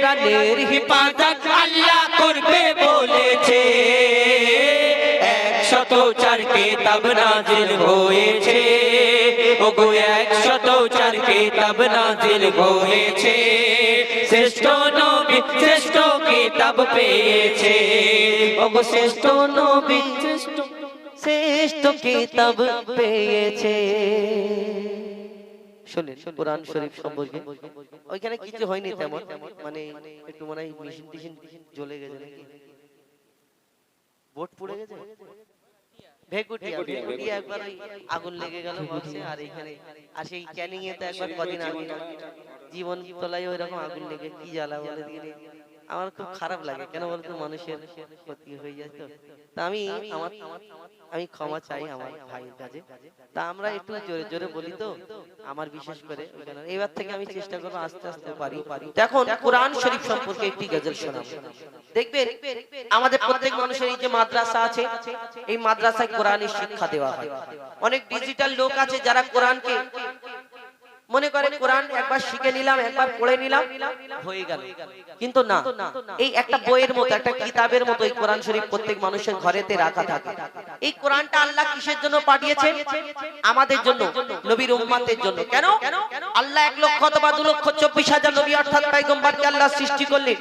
কোরআনের হিফাজত আল্লাহ করবে বলেছে। একশত চার কেতাব নাজিল হয়েছে। ওগো, একশত চার কেতাব নাজিল হয়েছে। শ্রেষ্ঠ নবী শ্রেষ্ঠ কিতাব পেয়েছে। ওগো, শ্রেষ্ঠ নবী শ্রেষ্ঠ শ্রেষ্ঠ কিতাব পেয়েছে। শুনেন কোরআন শরীফ সম্পর্কে ওইখানে কিছু হয়নি তেমন মানে একটু মানে মেশিন টেশিন জ্বলে গেছে নাকি? বোট পুড়ে গেছে? ভেকুটিয়া ভেকুটিয়া একবার ওই আগুন লেগে গেল বক্সে আর এখানে আর সেই ক্যানিং এ তো একবার কদিন আগে। জীবন তলায় ওই রকম আগুন লেগে কি জ্বালা বলে দিয়ে আমার খুব খারাপ লাগে। কেন বলতো মানুষের ক্ষতি হয়ে যায় তো। তা। আমি আমার আমি ক্ষমা চাই আমার ভাইয়ের কাছে। তা আমরা একটু জোরে জোরে বলি তো আমার বিশেষ করে এবার থেকে আমি চেষ্টা করব আস্তে আস্তে পারি। পারি। এখন কোরআন শরীফ সম্পর্কে একটি গজল শোনাবো। দেখবেন আমাদের প্রত্যেক মানুষের এই যে মাদ্রাসা আছে এই মাদ্রাসায় কোরআনের শিক্ষা দেওয়া হয়। অনেক ডিজিটাল লোক আছে যারা কোরআনকে মনে করে কোরআন একবার শিখে নিলাম একবার পড়ে নিলাম হয়ে গেল। কিন্তু না এই একটা বইয়ের মতো একটা কিতাবের মতো এই কোরআন শরীফ প্রত্যেক মানুষের ঘরেতে রাখা থাকে। এই কোরআনটা আল্লাহ কিসের জন্য পাঠিয়েছে আমাদের জন্য নবীর উম্মাতের জন্য। কেন? আল্লাহ এক লক্ষ অথবা দু লক্ষ চব্বিশ হাজার নবী অর্থাৎ পাইগম্বারকে আল্লাহ সৃষ্টি করলে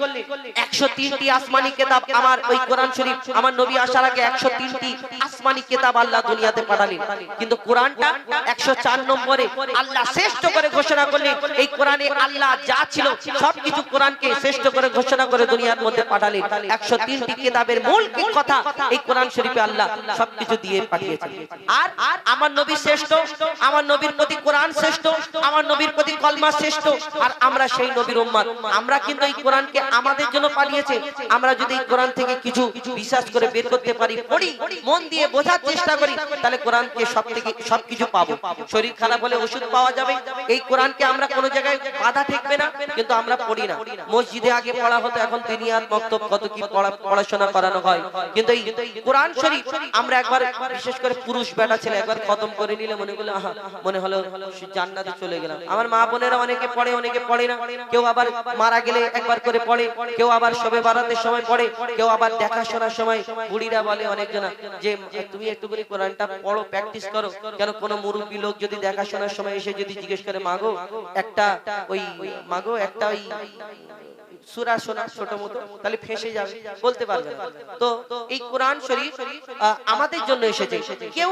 একশো তিনটি আসমানি কেতাব আমার ওই কোরআন শরীফ আমার নবী আসার আগে একশো তিনটি আসমানি কেতাব আল্লাহ দুনিয়াতে পাঠালেন। কিন্তু কোরআনটা একশো চার নম্বরে আল্লাহ শ্রেষ্ঠ করে ঘোষণা করলেন এই কোরআনে আল্লাহ যা ছিল, সবকিছু কোরআনকে শ্রেষ্ঠ করে ঘোষণা করে দুনিয়ার মধ্যে পাঠালেন। একশো তিনটি কেতাবের মূল কথা এই কোরআন শরীফে আল্লাহ সবকিছু দিয়ে পাঠিয়েছেন। আর আর আমার নবী শ্রেষ্ঠ, আমার নবীর প্রতি কোরআন শ্রেষ্ঠ, আমার নবীর প্রতি কলমা শ্রেষ্ঠ, আর আমরা সেই নবীর উম্মাদ আমরা কিন্তু এই কোরআনকে আমাদের জন্য পাঠিয়েছে। আমরা যদি এই কোরআন থেকে কিছু বিশ্বাস করে বের করতে পারি, পড়ি, মন দিয়ে বোঝার চেষ্টা করি, তাহলে কোরআনকে সব থেকে সবকিছু পাবো। শরীর খারাপ হলে ওষুধ পাওয়া যাবে এই কোরআনকে আমরা কোনো জায়গায় বাধা থাকবে না, কিন্তু আমরা পড়ি না। মসজিদে আগে পড়া হতো, এখন তিনিয়াত মক্তব কত কি পড়াশোনা করানো হয়। কিন্তু এই কোরআন শরীফ, আমরা একবার বিশেষ করে পুরুষ বেটা ছেলে একবার খতম করে নিলে মনে করলে, আহা, মনে হলো জান্নাতে চলে গেলাম। আমার মা বোনেরা অনেকে পড়ে অনেকে পড়ে না। কেউ আবার মারা গেলে একবার করে পড়ে, কেউ আবার সবে বারাতের সময় পড়ে, কেউ আবার দেখাশোনার সময়। বুড়িরা বলে অনেকজনা যে তুমি একটু করে কোরআনটা পড়ো, প্র্যাকটিস করো। কেন কোনো মুরব্বী লোক যদি দেখাশোনার সময় এসে যদি জিজ্ঞেস করে মাগো একটা ওই মাগো একটা ওই সুরা শোনা ছোট মতো তাহলে ফেসে যাবে বলতে পারবে তো এই কোরআন শরীফ আমাদের জন্য এসেছে। কেউ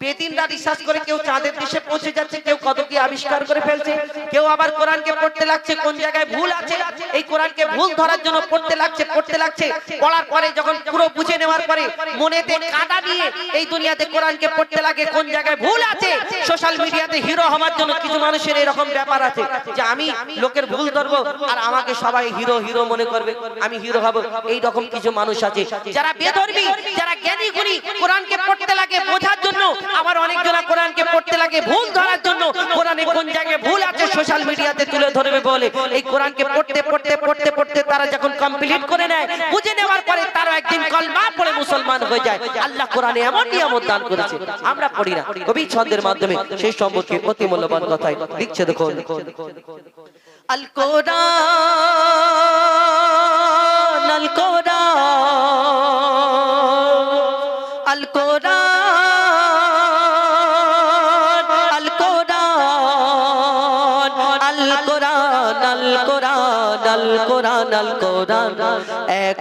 বেদিনরা রিসার্চ করে কেউ চাঁদের দেশে পৌঁছে যাচ্ছে কেউ কত কি আবিষ্কার করে ফেলছে কেউ আবার কোরআনকে পড়তে লাগছে কোন জায়গায় ভুল আছে এই কোরআনকে ভুল ধরার জন্য পড়তে লাগছে পড়তে লাগছে পড়ার পরে যখন পুরো বুঝে নেওয়ার পরে মনেতে কাটা দিয়ে এই দুনিয়াতে কোরআনকে পড়তে লাগে কোন জায়গায় ভুল আছে সোশ্যাল মিডিয়াতে হিরো হওয়ার জন্য কিছু মানুষের এরকম ব্যাপার আছে যে আমি লোকের ভুল ধরবো আর আমাকে সবাই হিরো হিরো মনে করবে, আমি হিরো হব। এই রকম কিছু মানুষ আছে, যারা বেধর্মী, যারা জ্ঞানী গুণী কোরআনকে পড়তে লাগে বোঝার জন্য। আবার অনেকজনা কোরআনকে পড়তে লাগে ভুল ধরার জন্য। কোরআনে কোন জায়গায় ভুল আছে সোশ্যাল মিডিয়াতে তুলে ধরবে বলে। এই কোরআনকে পড়তে পড়তে পড়তে পড়তে তারা যখন কমপ্লিট করে নেয়, বুঝে নেওয়ার পরে তারা একদিন কলমা পড়ে মুসলমান হয়ে যায়। আল্লাহ কোরআনে এমন নিয়ামত দান করেছে, আমরা পড়ি না। কবি ছন্দের মাধ্যমে সেই সম্পর্কে অতি মূল্যবান কথাই লিখছে দেখুন। আল কোরআন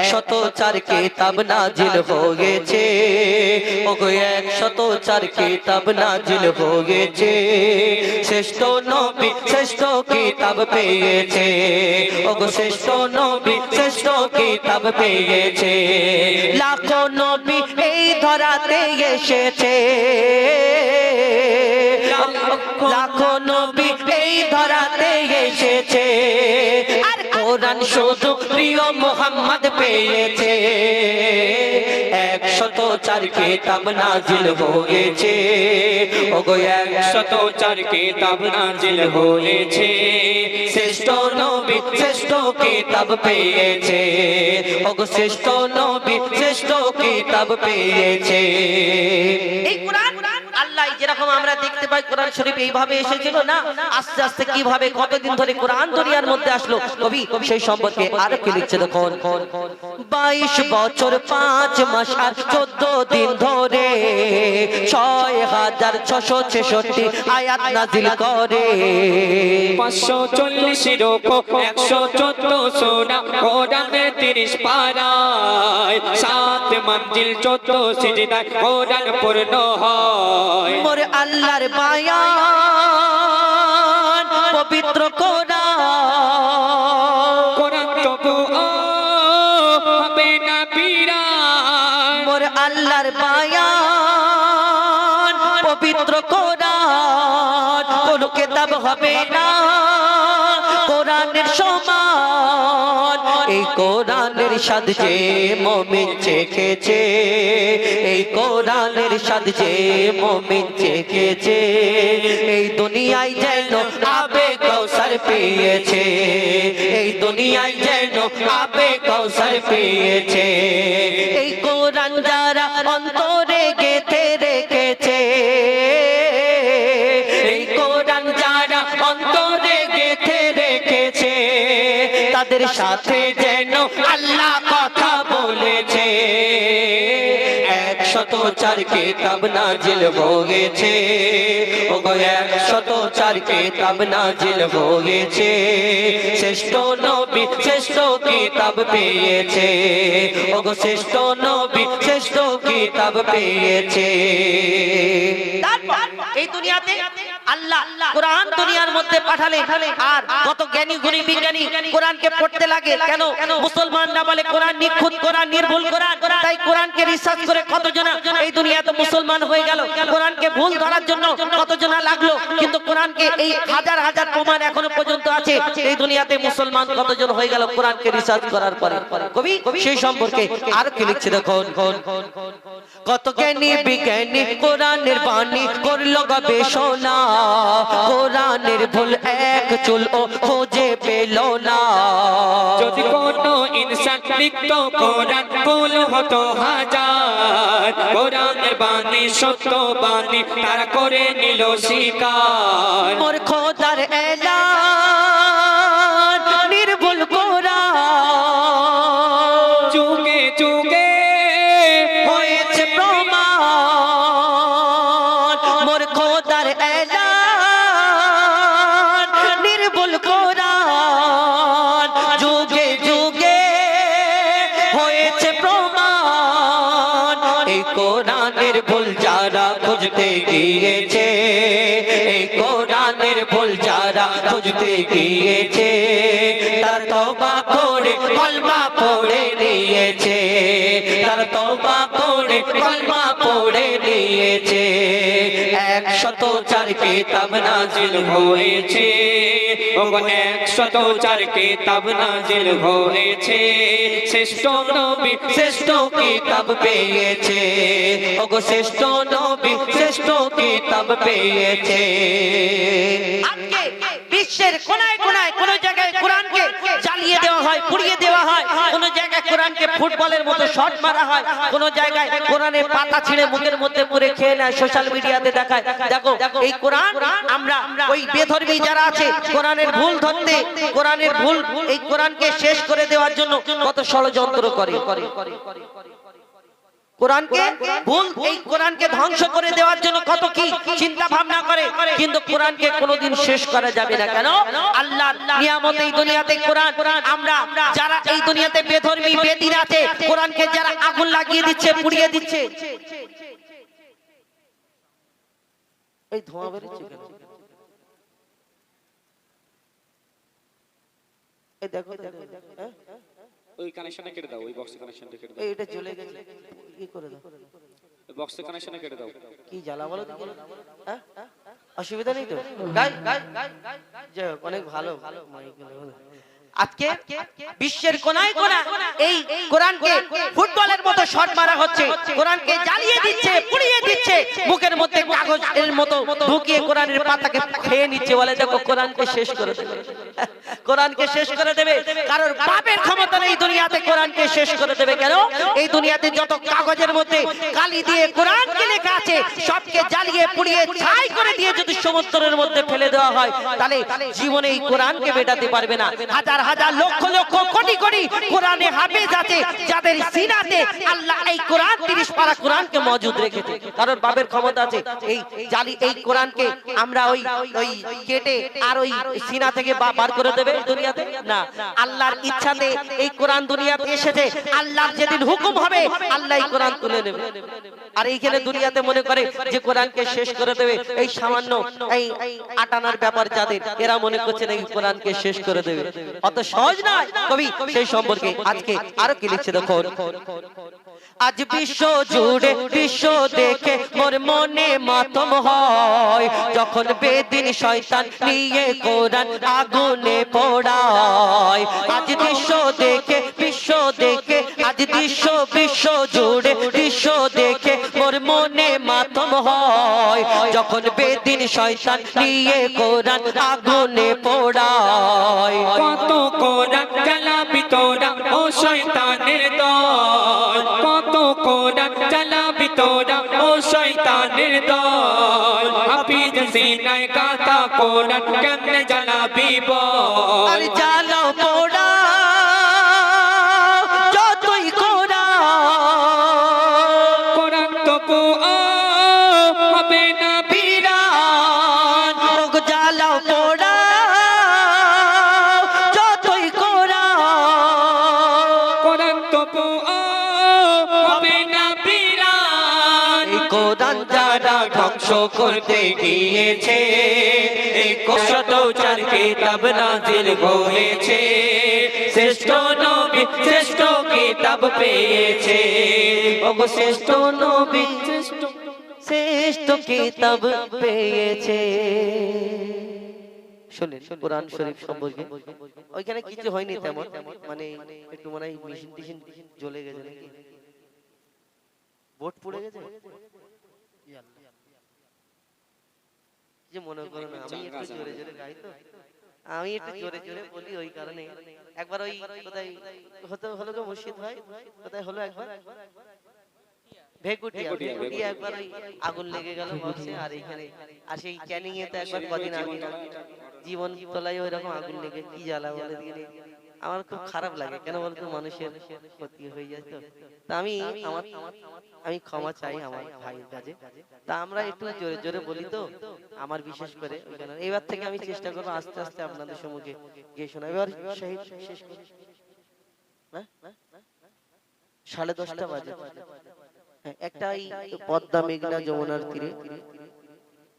একশত চার কিতাব নাজিল হয়েছে ওগো, একশত চার কিতাব নাজিল হয়েছে শ্রেষ্ঠ নবী শ্রেষ্ঠ কিতাব পেয়েছে। ওগো, শ্রেষ্ঠ নবী শ্রেষ্ঠ কিতাব পেয়েছে। লাখো নবী এই ধরাতে এসেছে। লাখো নবী এই ধরাতে এসেছে। আর কোরআন শুধু প্রিয় মোহাম্মদ পেয়েছে একশত চার কিতাব নাজিল হয়েছে। ওগো একশত চার কিতাব নাজিল হয়েছে। শ্রেষ্ঠ নবী শ্রেষ্ঠ কিতাব পেয়েছে। ওগো শ্রেষ্ঠ নবী শ্রেষ্ঠ কিতাব পেয়েছে। এই কোরআন যেরকম আমরা দেখতে পাই কোরআন শরীফ এইভাবে এসেছিল না? আস্তে আস্তে কীভাবে, কতদিন ধরে কোরআন দুনিয়ার মধ্যে আসলো? কবি, সেই সম্পর্কে আর কি লিখছে দেখুন? বাইশ বছর পাঁচ মাস আর চোদ্দ দিন ধরে ছয় হাজার ছশো ছেষট্টি আয়াত নাজিল করে। পাঁচশো চল্লিশ একশো চোদ্দ সোনা কোরআনের তিরিশ পাড়ায় সাত মঞ্জিল চোদ্দ সিজদায় কোরআন পূর্ণ হয়। আল্লাহর বায়ান, পবিত্র কোরআন। তবু হবে না বিরান মোর আল্লাহর বায়ান, পবিত্র কোরআন। কোন কেতাব হবে না, কোরআনের সমান কোরআনের স্বাদ যে মমিন চেখেছে। এই কোরআনের স্বাদ যে মমিন চেখেছে। এই দুনিয়ায় যেন আবে কৌশল পেয়েছে। এই দুনিয়ায় যেন আবে কৌশল পেয়েছে। এই কোরআন যারা অন্তরে গেথে রেখেছে। এই কোরআন যারা অন্তরে গেথে তাদের সাথে যেন আল্লাহ কথা বলেছে। একশত চার কেতাব নাজিল হয়েছে। ও গো একশত চার শ্রেষ্ঠ নবী শ্রেষ্ঠ কিতাব পেয়েছে। ও গো শ্রেষ্ঠ নবী শ্রেষ্ঠ কিতাব পেয়েছে। এই দুনিয়াতে এই দুনিয়াতে মুসলমান কতজনা প্রমাণ এখনও পর্যন্ত আছে। এই দুনিয়াতে মুসলমান কতজন হয়ে গেল কোরআনকে রিসার্চ করার পরে। কবি, সেই সম্পর্কে আর কি লিখছে দেখুন। কত জ্ঞানী বিজ্ঞানী কোরআনের করল গবেষণা কোরআনের ভুল এক চুল ও খোঁজে পেল না। যদি কোনো ইনসান লিখত কোরআন ভুল হতো হাজার কোরআনের বাণী সত্য বাণী তারা করে নিল শিকার। মোর খোদার এলান ভুল যারা খুঁজতে গিয়েছে এই কোরআনের ভুল যারা খুঁজতে গিয়েছে তার তবা করে কলমা পড়ে নিয়েছে তার তবা করে কলমা পড়ে নিয়েছে একশত চার কিতাব নাজিল হয়েছে একশত চার কিতাব নাজিল হয়েছে, শ্রেষ্ঠ নবী শ্রেষ্ঠ কিতাব পেয়েছে, ওগো শ্রেষ্ঠ নবী শ্রেষ্ঠ কিতাব পেয়েছে। আজকে বিশ্বের কোনায় কোনায় কোন জায়গায় কোরআনকে জ্বালিয়ে দেওয়া হয়, পুড়িয়ে দেওয়া হয়, কোন জায়গায় কোরআনকে ফুটবলের মতো শট মারা হয়, কোন জায়গায় কোরআনের পাতা ছিঁড়ে মুখের মধ্যে পুরে খেয়ে নেয়, সোশ্যাল মিডিয়াতে দেখায়। দেখো, এই কোরআন আমরা ওই বেধর্মী যারা আছে, কোরআনের ভুল ধরতে, কোরআনের ভুল, এই কোরআনকে শেষ করে দেওয়ার জন্য কত ষড়যন্ত্র করে। কোরআনকে ভুল এই কোরআনকে ধ্বংস করে দেওয়ার জন্য কত কি চিন্তা ভাবনা করে কিন্তু কোরআনকে কোনোদিন শেষ করা যাবে না। কেন? আল্লাহ নিয়ামত এই দুনিয়াতে কোরআন। আমরা যারা এই দুনিয়াতে বেধর্মী বেদিন আছে কোরআনকে যারা আগুন লাগিয়ে দিচ্ছে পুড়িয়ে দিচ্ছে। এই ধোঁয়া বেরোচ্ছে এই দেখো দেখো হ্যাঁ? ওই কানেকশনটা কেটে দাও ওই বক্সের কানেকশনটা কেটে দাও। এটা চলে গেছে। কি করে দাও। ওই বক্সের কানেকশনটা কেটে দাও। কি জ্বালা বলো দেখি? হ্যাঁ? অসুবিধা নেই তো? গাই গাই গাই অনেক ভালো। ভালো। আজকে বিশ্বের কোনায় কোনা এই কোরআনকে ফুটবলের মতো শট মারা হচ্ছে। কোরআনকে জ্বালিয়ে দিচ্ছে পুড়িয়ে দিচ্ছে। মুখের মধ্যে কাগজ এর মতো ঢুকিয়ে কোরআনের পাতাকে খেয়ে নিচ্ছে বলে দেখো কোরআনকে শেষ করে দেবে। কোরআনকে শেষ করে দেবে। কারোর বাপের ক্ষমতা নেই দুনিয়াতে কোরআনকে শেষ করে দেবে কেন? এই দুনিয়াতে যত কাগজের মধ্যে কালি দিয়ে কোরআনকে লেখা আছে সবকে জ্বালিয়ে পুড়িয়ে ছাই করে দিয়ে যদি সমুদ্রের মধ্যে ফেলে দেওয়া হয় তাহলে জীবনে এই কোরআনকে মেটাতে পারবে না হাজার হাজার লক্ষ লক্ষ কোটি কোটি কোরআনে হাফেজ আছে, যাদের সিনাতে আল্লাহ এই কোরআন, তিরিশ পারা কোরআনকে মজুদ রেখেছে। কারণ বাবের ক্ষমতা আছে। এই জালি, এই কোরআনকে আমরা ওই ওই কেটে আর ওই সিনা থেকে বার করে দেবে দুনিয়াতে? না। আল্লাহর ইচ্ছাতে এই কোরআন দুনিয়াতে এসেছে। আল্লাহর যেদিন হুকুম হবে, আল্লাহ এই কোরআন তুলে নেবে। আর এইখানে দুনিয়াতে মনে করে যে কোরআনকে শেষ করে দেবে, এই সামান্য, এই আটানার ব্যাপার যাদের, এরা মনে করছে এই কোরআনকে শেষ করে দেবে। অত সহজ নয়। কবি সেই সম্পর্কে আজকে আরও কি লিখছে দেখো আজ বিশ্ব জুড়ে বিশ্ব দেখে মোর মনে মাতম হয়। যখন বেদিন শয়তান নিয়ে কোরআন আগুনে পোড়ায়। আজ বিশ্ব দেখে বিশ্ব দেখে আজ বিশ্ব বিশ্ব জুড়ে বিশ্ব হয় যখন বেদিন শয়তান নিয়ে কোরআন আগুনে পোড়ায়। কত কোরআন চালাবি তোরা ও শয়তানের দল? কত কোরআন চালাবি তোরা ও শয়তানের দল? হাফিজ সিনায় কাতা কোরআন কেমনে জ্বালাবি বল? আর জ্বালাও কোরআন যারা ধ্বংস করতে গিয়েছে। এই কশত চার কিতাব নাজিল হয়েছে। শ্রেষ্ঠ নবী শ্রেষ্ঠ কিতাব পেয়েছে। ওগো শ্রেষ্ঠ নবী শ্রেষ্ঠ কিতাব পেয়েছে। মানে জ্বলে গেছে বোট পড়ে গেছে? যে মনে করো না আমি একটু জোরে জোরে গাই তো। আমি একটু জোরে জোরে বলি ওই কারণে। একবার ওই কোথায় হতে হলো গো মুর্শিদ ভাই? কোথায় হলো একবার? ভেকুটিয়া ভেকুটিয়া, ভেকুটিয়া একবার ওই আগুন লেগে গেল বক্সে আর এইখানে আর সেই ক্যানিং এ তো একবার কদিন আগে জীবন তলায় ওই রকম আগুন লেগে কি জ্বালা বলে দিয়ে আমার খুব খারাপ লাগে। কেন বলতো মানুষের ক্ষতি হয়ে যায় তো? আমি আমার আমি ক্ষমা চাই আমার ভাইয়ের কাছে। তা আমরা একটু জোরে জোরে বলি তো? আমার বিশেষ করে এবার থেকে আমি চেষ্টা করব আস্তে আস্তে আপনাদের সম্মুখে গিয়ে শোনা এবার শহীদ শেষ করি। হ্যাঁ? সাড়ে দশটা বাজে। হ্যাঁ, একটা এই পদ্মা মেঘনা যমুনার তীরে।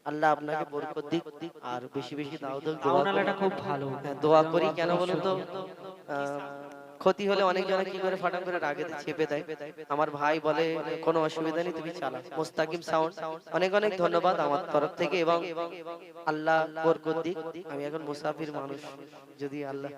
আল্লাহ আপনাকে বরকত দিক। আর বেশি বেশি দাও দাও দোয়া খুব ভালো। হ্যাঁ, দোয়া করি কেন বলুন তো? ক্ষতি হলে অনেক জনে কি করে ফাটাম করে রাগে চেপে দেয়। আমার ভাই বলে কোনো অসুবিধা নেই তুমি চালা মোস্তাকিম সাউন্ড অনেক অনেক ধন্যবাদ আমার তরফ থেকে এবং আল্লাহ বরকত দিক। আমি এখন মুসাফির মানুষ। যদি আল্লাহ